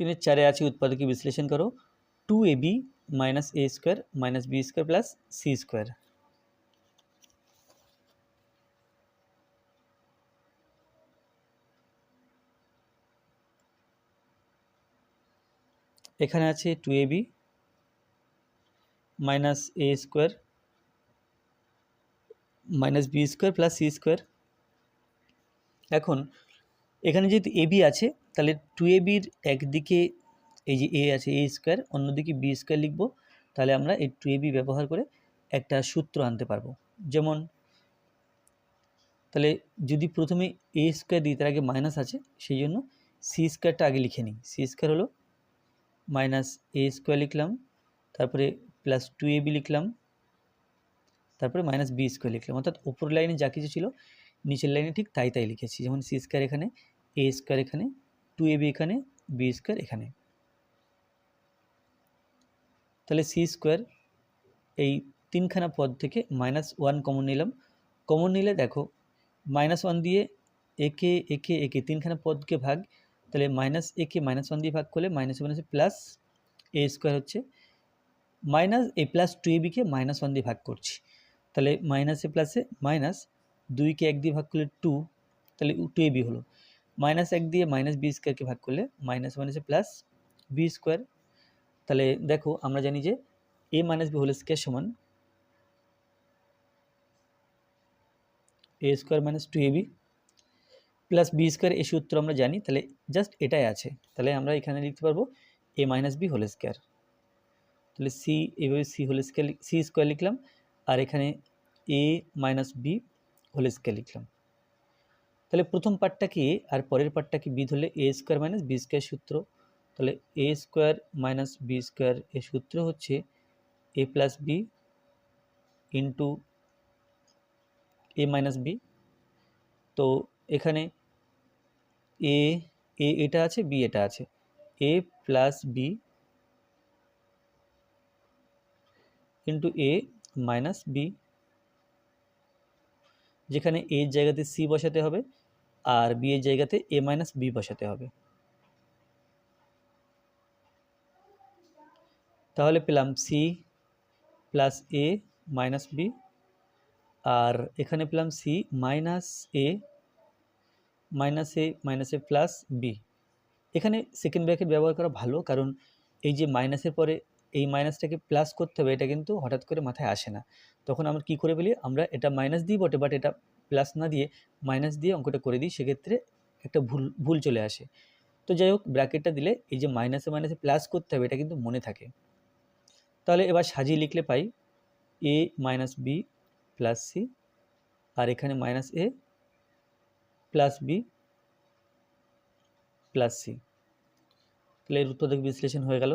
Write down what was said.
তিনের চারে আছে উৎপাদকে বিশ্লেষণ করো two A B minus A square minus B square plus C square এখানে আছে two A B minus A square minus B square plus C square এখন এখানে যেহেতু এ বি আছে, তাহলে টু এ বির একদিকে এই যে এ আছে এ স্কোয়ার অন্যদিকে বি স্কোয়ার লিখব, তাহলে আমরা এই টু এ বি ব্যবহার করে একটা সূত্র আনতে পারব। যেমন, তাহলে যদি প্রথমে এ স্কোয়ার দিই, তার আগে মাইনাস আছে, সেই জন্য সি স্কোয়ারটা আগে লিখে নিই। সি স্কোয়ার হলো মাইনাস এ স্কোয়ার লিখলাম, তারপরে প্লাস টু এ বি লিখলাম, তারপরে মাইনাস বি স্কোয়ার লিখলাম। অর্থাৎ উপর লাইনে যা কিছু ছিল, নিচের লাইনে ঠিক তাই তাই লিখেছি। যেমন সি স্কোয়ার এখানে এ স্কোয়ার এখানে টু এ বি এখানে বি স্কোয়ার এখানে। তাহলে সি স্কোয়ার এই তিনখানা পদ থেকে মাইনাস ওয়ান কমন নিলাম। কমন নিলে দেখো মাইনাস ওয়ান দিয়ে একে একে একে তিনখানা পদকে ভাগ, তাহলে মাইনাস একে মাইনাস ওয়ান দিয়ে ভাগ করলে মাইনাস মাইনাসে প্লাস এ স্কোয়ার হচ্ছে। Minus A plus two A bike minus one দিয়ে ভাগ করছি। তাহলে মাইনাসে প্লাসে মাইনাস দুইকে এক দিয়ে ভাগ করলে টু তাহলে টু এ বি হলো। মাইনাস এক দিয়ে মাইনাস বি স্কোয়ারকে ভাগ করলে মাইনাস মাইনাসে প্লাস বি স্কোয়ার তাহলে দেখো, আমরা জানি যে A minus B whole square সমান A square minus two A B plus B square এই সূত্র আমরা জানি, তাহলে জাস্ট এটাই আছে। তাহলে আমরা এখানে লিখতে পারব A minus B whole square তাহলে সি এভাবে C whole square C square লিখলাম, আর এখানে A minus B whole square লিখলাম। তাহলে প্রথম পার্টটাকে এ আর পরের পার্টটা কি? বি ধরলে A square minus B square সূত্র। তাহলে A square minus B square এর সূত্র হচ্ছে A plus B into A minus B তো এখানে এ এ এটা আছে বি এটা আছে। A plus B into A minus B যেখানে এর জায়গাতে সি বসাতে হবে। আর বি এর জায়গাতে এ মাইনাস বি বসাতে হবে। তাহলে পেলাম C plus A minus B আর এখানে পেলাম C minus A minus A minus A plus B এখানে সেকেন্ড ব্র্যাকেট ব্যবহার করা ভালো, কারণ এই যে মাইনাসের পরে এই মাইনাসটাকে প্লাস করতে হবে, এটা কিন্তু হঠাৎ করে মাথায় আসে না। তখন আমরা কি করে বলি, আমরা এটা মাইনাস দিই বটে বাট এটা প্লাস না দিয়ে মাইনাস দিয়ে অঙ্কটা করে দিই, সেক্ষেত্রে একটা ভুল ভুল চলে আসে। তো যাই হোক ব্র্যাকেটটা দিলে এই যে মাইনাসে মাইনাসে প্লাস করতে হবে, এটা কিন্তু মনে থাকে। তাহলে এবার সাজিয়ে লিখলে পাই A minus B plus C আর এখানে minus A plus B plus C তাহলে এর উত্তর বিশ্লেষণ হয়ে গেল।